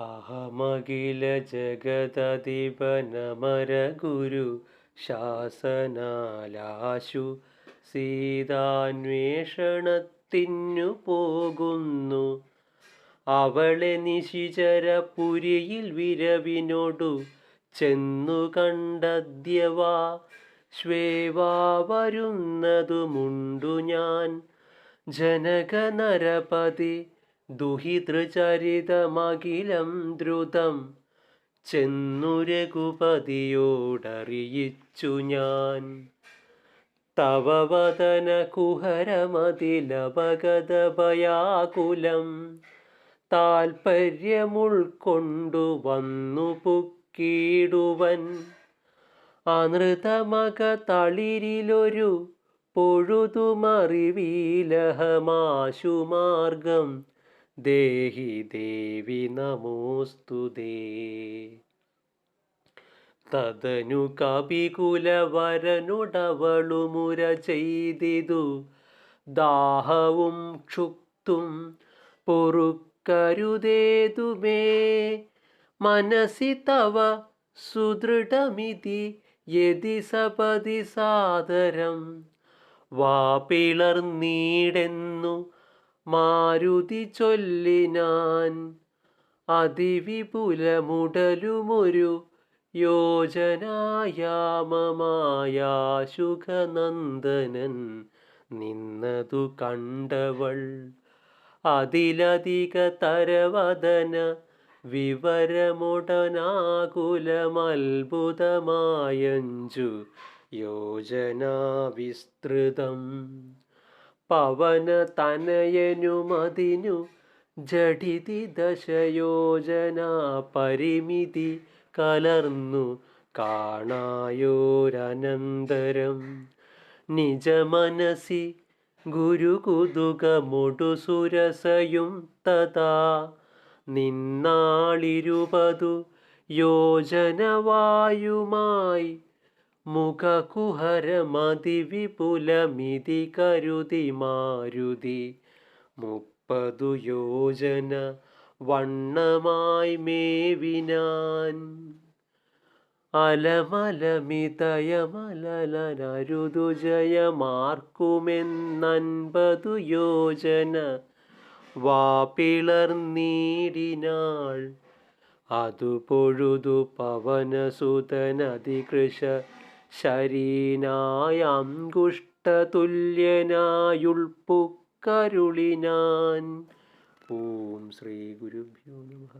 അഹമഖില ജഗതതിപനമര ഗുരു ശാസനാലാശു സീതാന്വേഷണത്തിനു പോകുന്നു. അവളെ നിശിചരപുരിയിൽ വിരവിനോടു ചെന്നു കണ്ടദ്യവാ. ശ്വേവാ വരുന്നതുമുണ്ടു ഞാൻ. ജനകനരപതി ദുഹിതൃചരിതമഖിലം ദ്രുതം. ചെന്നു രഘുപതിയോടറിയിച്ചു ഞാൻ. തവ വദന കുഹരമതിലപഗതഭയാകുലം താൽപ്പര്യമുൾക്കൊണ്ടു വന്നു പുക്കീടുവൻ. അനൃതമക തളിരിലൊരു പൊഴുതുമറിവീലഹമാശു മാർഗം ദേഹി ദേവി നമോസ്തുതേ തദനു കപികുലവരനുടവളുമുര ചെയ്തിതു. ദാഹവും ക്ഷുക്തും പൊറുക്കരുതേതുമേ. മനസി തവ സുദൃഢമിതി യതി സപതി സാദരം. വാപിളർന്നീടെന്നു മാരുതി ചൊല്ലിനാൻ അതിവിപുലമുടലുമൊരു യോജനായാമമായ നിന്നതു കണ്ടവൾ. അതിലധിക തരവദന വിവരമുടനാകുലമത്ഭുതമായഞ്ചു യോജനാ വിസ്തൃതം പവന തനയനു തനയനുമതിനു ജഡിതി ദശയോജന പരിമിതി കലർന്നു കാണായോരനന്തരം. നിജമനസി ഗുരുകുതുകമൊടു സുരസയും തഥാ നിന്നാളിരുപതു യോജനവായുമായി മുഖകുഹരമതി വിപുലമിതി കരുതി മാരുതി. മുപ്പതു യോജന വണ്ണമായി മേവിനാൻ. അലമലമിതയമലരുതു ജയമാർക്കുമെന്നൻപതു യോജന വാപ്പിളർന്നീടിനാൾ അതു പൊഴുതു പവനസുതനതികൃശ ശരീനായങ്കുഷ്ടതുല്യനായുൾപ്പുക്കരുളിനാൻ ഓം ശ്രീ ഗുരുഭ്യോ നമഃ.